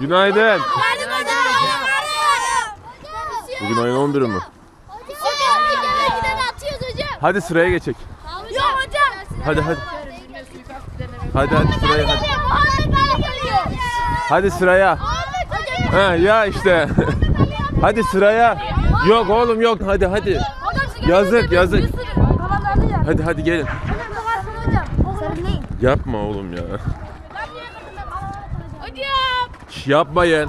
Günaydın. Bugün ayın 11'i mi? Hocam bir giden atıyoruz hocam. Hadi sıraya geçek. Yok hocam. Hadi hadi. Hadi hadi sıraya hadi. Hadi sıraya. Ha ya işte. hadi sıraya. Yok oğlum yok. Hadi hadi. Yazık yazık. Hadi hadi gelin. Yapma oğlum ya. Yapmayın.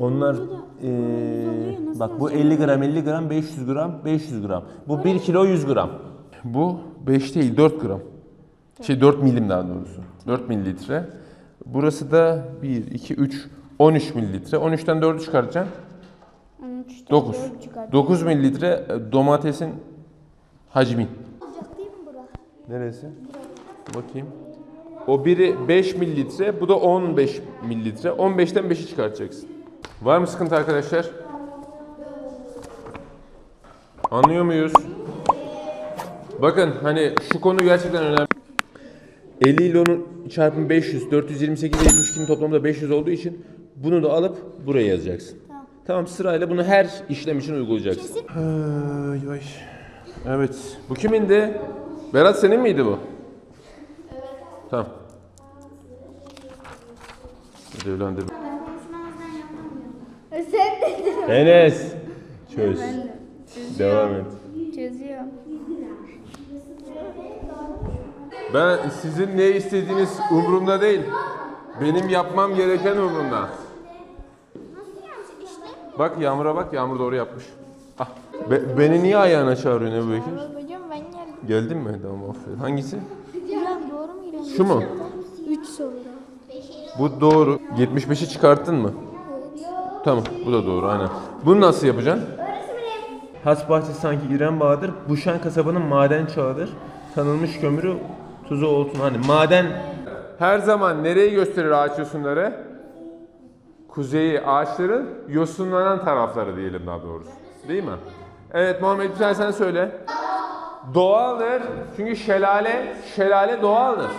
Onlar eee, bak bu 50 gram 50 gram 500 gram 500 gram. Bu 1 kilo 100 gram. Bu 5 değil 4 gram. Şey 4 milim daha doğrusu. 4 mililitre. Burası da 1 2 3 13 mililitre. 13'ten 4'ü çıkartacağım. 9. 9 mililitre domatesin hacmi. Neresi? Bakayım. O biri 5 mililitre, bu da 15 mililitre. 15'ten 5'i çıkartacaksın. Var mı sıkıntı arkadaşlar? Anlıyor muyuz? Bakın hani şu konu gerçekten önemli. 50 ile onun çarpımı 500, 428 ile 72'nin toplamı da 500 olduğu için bunu da alıp buraya yazacaksın. Tamam. sırayla bunu her işlem için uygulayacaksın. Ay, ay. Evet. Bu kimindi? Berat senin miydi bu? Tamam. Ödevlendirme. Sen dedin. Enes. Çöz. Devam et. Çözüyorum. Ben sizin ne istediğiniz umurumda değil. Benim yapmam gereken umurumda. Bak Yağmur'a bak. Yağmur doğru yapmış. Ah. Be- beni niye ayağına çağırıyorsun Ebu Bekir? Hocam ben geldim. Geldin mi? Tamam aferin. Hangisi? Hocam doğru mu gidiyorum? Şu mu? 3 soruda. Bu doğru. 75'i çıkarttın mı? Tamam. Bu da doğru aynen. Bunu nasıl yapacaksın? Has bahçesi sanki İrem Bahadır. Buşan kasabanın maden çağıdır. Tanınmış kömürü tuzu olsun. Hani maden her zaman nereyi gösterir ağaç yosunları? Kuzeyi ağaçların yosunlanan tarafları diyelim daha doğrusu. Değil mi? Evet Muhammed tane sen söyle. Doğaldır. Çünkü şelale, şelale doğaldır.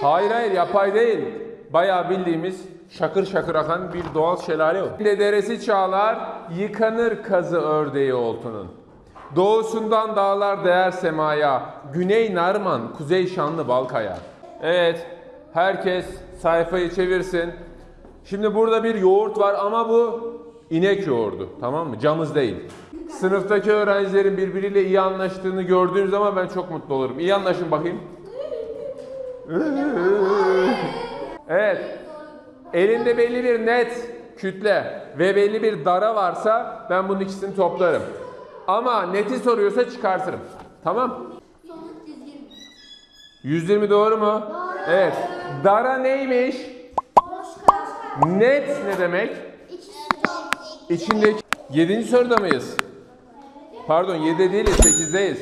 Hayır hayır yapay değil. Bayağı bildiğimiz şakır şakır akan bir doğal şelale o. De deresi çağlar, yıkanır kazı ördeği oltunun. Doğusundan dağlar değer semaya, güney Narman, kuzey şanlı Balkaya. Evet, herkes sayfayı çevirsin. Şimdi burada bir yoğurt var ama bu inek yoğurdu, tamam mı? Camız değil. Sınıftaki öğrencilerin birbiriyle iyi anlaştığını gördüğüm zaman ben çok mutlu olurum. İyi anlaşın bakayım. Evet. Elinde belli bir net kütle ve belli bir dara varsa ben bunun ikisini toplarım. Ama neti soruyorsa çıkartırım. Tamam? 120 doğru mu? Evet. Dara neymiş? Net ne demek? İçindeki 7. soruda mıyız? Pardon 7'de değiliz 8'deyiz.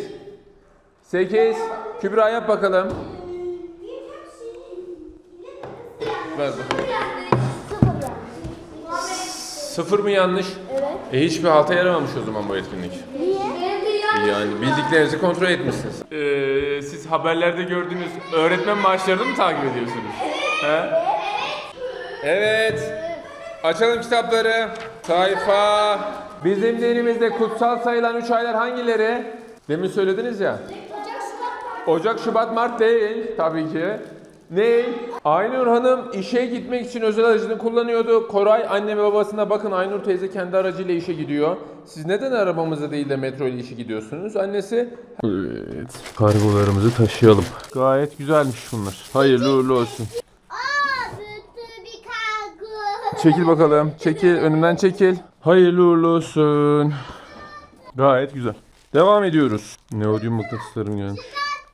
8. Kübra yap bakalım. Ver bakalım. Sıfır mı yanlış? Evet. E hiçbir halta yaramamış o zaman bu etkinlik. Niye? Yani bildiklerinizi kontrol etmişsiniz. Ee, siz haberlerde gördüğünüz öğretmen maaşlarını mı takip ediyorsunuz? He? Evet. Açalım kitapları. Sayfa. Bizim dinimizde kutsal sayılan üç aylar hangileri? Demin söylediniz ya. Ocak, Şubat, Mart değil tabii ki. Ne? Aynur Hanım işe gitmek için özel aracını kullanıyordu. Koray anne ve babasına bakın Aynur teyze kendi aracıyla işe gidiyor. Siz neden arabamızla değil de metro ile işe gidiyorsunuz? Annesi Evet, kargolarımızı taşıyalım. Gayet güzelmiş bunlar. Hayırlı uğurlu olsun. Aa, büyük bir kargo. Çekil bakalım. Çekil. Önümden çekil. Hayırlı uğurlu olsun. Gayet güzel. Devam ediyoruz. Neodyum mıknatıslarım gelmiş.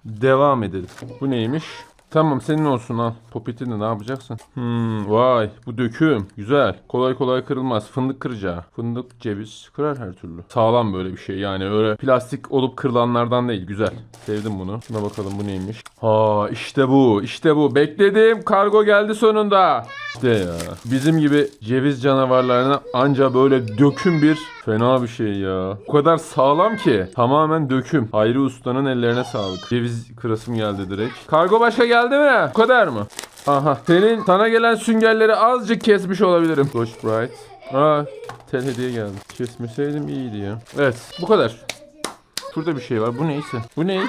Devam edelim. Bu neymiş? Tamam senin olsun al. Popitini ne yapacaksın? Hmm, vay bu döküm. Güzel. Kolay kolay kırılmaz. Fındık kıracağı. Fındık, ceviz kırar her türlü. Sağlam böyle bir şey yani öyle plastik olup kırılanlardan değil. Güzel. Sevdim bunu. Şuna bakalım bu neymiş. Ha işte bu. işte bu. Bekledim. Kargo geldi sonunda. İşte ya. Bizim gibi ceviz canavarlarına anca böyle döküm bir fena bir şey ya. O kadar sağlam ki tamamen döküm. Hayri Usta'nın ellerine sağlık. Ceviz kırasım geldi direkt. Kargo başka geldi mi? Bu kadar mı? Aha. Senin sana gelen süngerleri azıcık kesmiş olabilirim. Scotch Bright. Aa, tel hediye geldi. Kesmeseydim iyiydi ya. Evet, bu kadar. Şurada bir şey var. Bu neyse. Bu ne?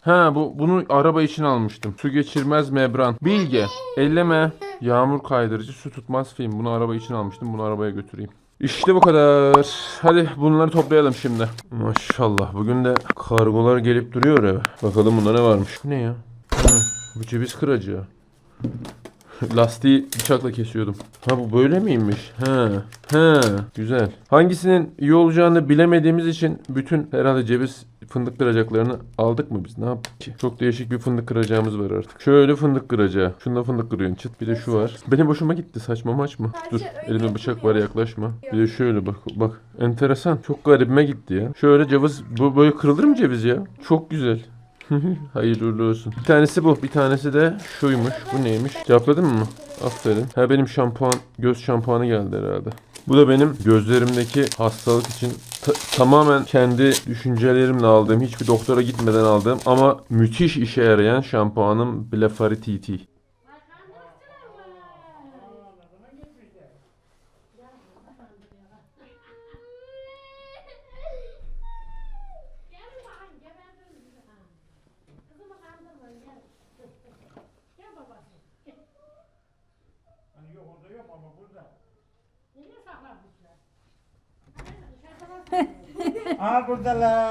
Ha bu bunu araba için almıştım. Su geçirmez membran. Bilge. Elleme. Yağmur kaydırıcı, su tutmaz film. Bunu araba için almıştım. Bunu arabaya götüreyim. İşte bu kadar. Hadi bunları toplayalım şimdi. Maşallah. Bugün de kargolar gelip duruyor eve. Bakalım bunda ne varmış. Ne ya? Bu ceviz kıracı. Lastiği bıçakla kesiyordum. Ha bu böyle miymiş? He. He. Güzel. Hangisinin iyi olacağını bilemediğimiz için bütün herhalde ceviz fındık kıracaklarını aldık mı biz? Ne yaptık ki? Çok değişik bir fındık kıracağımız var artık. Şöyle fındık kıracağı. Şunda fındık kırıyorsun çıt. Bir de şu var. Benim hoşuma gitti. Saçma maç mı? Dur. Elimde bıçak var yaklaşma. Bir de şöyle bak. Bak. Enteresan. Çok garibime gitti ya. Şöyle ceviz. Bu böyle kırılır mı ceviz ya? Çok güzel. Hayırlı olsun. Bir tanesi bu. Bir tanesi de şuymuş. Bu neymiş? Cevapladın mı? Aferin. Ha benim şampuan, göz şampuanı geldi herhalde. Bu da benim gözlerimdeki hastalık için ta- tamamen kendi düşüncelerimle aldığım, hiçbir doktora gitmeden aldığım ama müthiş işe yarayan şampuanım Blefari TT. Hani yok orada yok ama burada. Aa buradalar.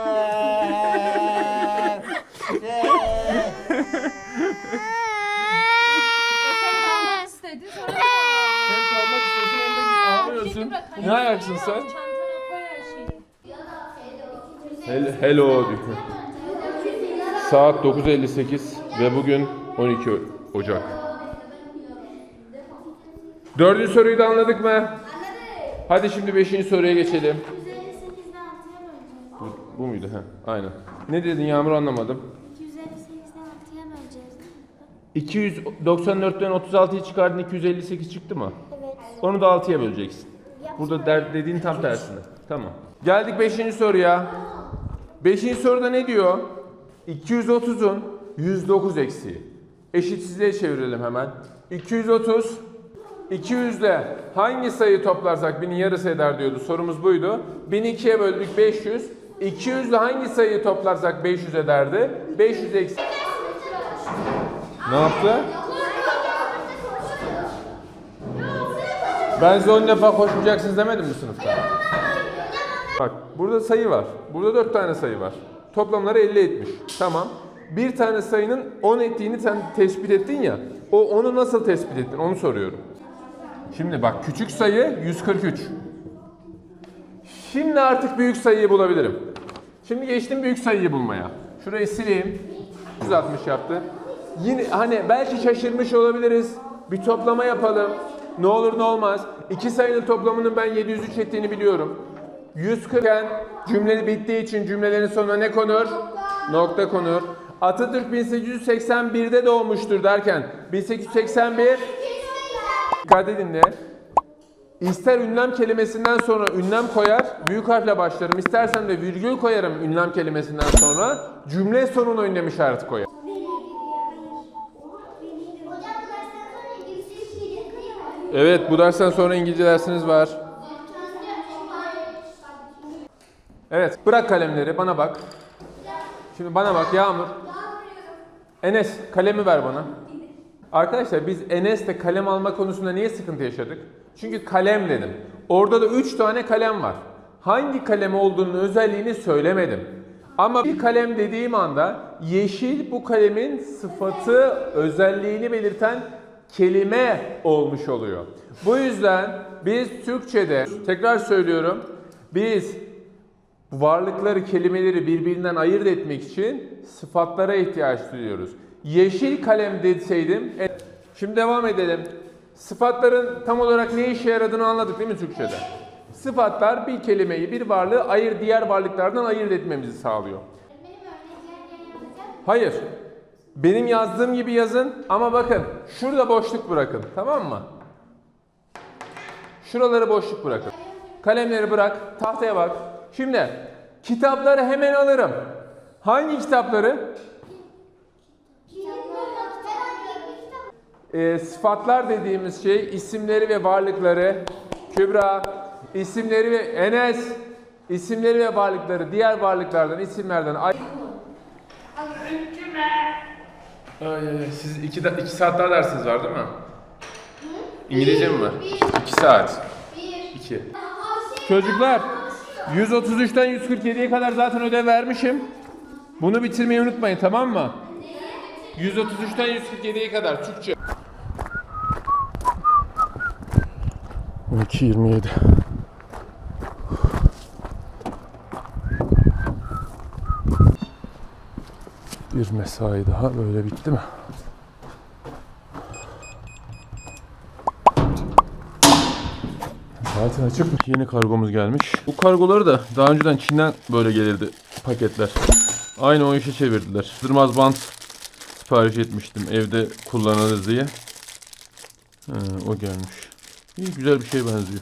Sonra Hem kalmak istiyorsun hem de ağlıyorsun. Ne ayaksın sen? çantana koy her şeyi. Hel- Hello diyor. Saat 9.58 ve bugün 12 Ocak. Dördüncü soruyu da anladık mı? Hadi şimdi beşinci soruya geçelim. Bu, muydu? Ha, aynen. Ne dedin Yağmur anlamadım. 258'den 6'ya böleceğiz. 294'ten 36'yı çıkardın 258 çıktı mı? Evet. Onu da 6'ya böleceksin. Burada der, dediğin tam tersine. Tamam. Geldik 5. soruya. 5. soruda ne diyor? 230'un 109 eksiği. Eşitsizliğe çevirelim hemen. 230 200 ile hangi sayıyı toplarsak 1000'in yarısı eder diyordu. Sorumuz buydu. 1000'i 2'ye böldük 500. 200 ile hangi sayıyı toplarsak 500 ederdi? 500 eksi... Ne yaptı? Ben size 10 defa koşmayacaksınız demedim mi sınıfta? Bak burada sayı var. Burada 4 tane sayı var. Toplamları 50 etmiş. Tamam. Bir tane sayının 10 ettiğini sen tespit ettin ya. O onu nasıl tespit ettin onu soruyorum. Şimdi bak küçük sayı 143. Şimdi artık büyük sayıyı bulabilirim. Şimdi geçtim büyük sayıyı bulmaya. Şurayı sileyim. 160 yaptı. Yine hani belki şaşırmış olabiliriz. Bir toplama yapalım. Ne olur ne olmaz. İki sayının toplamının ben 703 ettiğini biliyorum. 140 iken cümle bittiği için cümlelerin sonuna ne konur? Nokta konur. Atatürk 1881'de doğmuştur derken 1881 Dikkat edin de. İster ünlem kelimesinden sonra ünlem koyar, büyük harfle başlarım. İstersen de virgül koyarım ünlem kelimesinden sonra. Cümle sonuna ünlem işareti koyar. Evet, bu dersten sonra İngilizce dersiniz var. Evet, bırak kalemleri, bana bak. Şimdi bana bak Yağmur. Enes, kalemi ver bana. Arkadaşlar biz Enes'te kalem alma konusunda niye sıkıntı yaşadık? Çünkü kalem dedim. Orada da 3 tane kalem var. Hangi kalem olduğunu özelliğini söylemedim. Ama bir kalem dediğim anda yeşil bu kalemin sıfatı, özelliğini belirten kelime olmuş oluyor. Bu yüzden biz Türkçe'de, tekrar söylüyorum, biz varlıkları, kelimeleri birbirinden ayırt etmek için sıfatlara ihtiyaç duyuyoruz. Yeşil kalem deseydim... e- Şimdi devam edelim. Sıfatların tam olarak ne işe yaradığını anladık değil mi Türkçe'de? Sıfatlar bir kelimeyi, bir varlığı ayır, diğer varlıklardan ayırt etmemizi sağlıyor. Hayır. Benim yazdığım gibi yazın ama bakın şurada boşluk bırakın. Tamam mı? Şuraları boşluk bırakın. Kalemleri bırak, tahtaya bak. Şimdi kitapları hemen alırım. Hangi kitapları? Ee, sıfatlar dediğimiz şey isimleri ve varlıkları. Kübra, isimleri ve Enes, isimleri ve varlıkları diğer varlıklardan, isimlerden ay. Ay ay ay. Siz iki, da, iki saat daha dersiniz var değil mi? İngilizce mi var? İki saat. İki. Çocuklar 133'ten 147'ye kadar zaten ödev vermişim. Bunu bitirmeyi unutmayın tamam mı? 133'ten 147'ye kadar Türkçe. 12.27 Bir mesai daha böyle bitti mi? Zaten açık mı? Yeni kargomuz gelmiş. Bu kargoları da daha önceden Çin'den böyle gelirdi paketler. Aynı o işe çevirdiler. Sırmaz bant sipariş etmiştim evde kullanırız diye. Ha, o gelmiş. İyi güzel bir şey benziyor.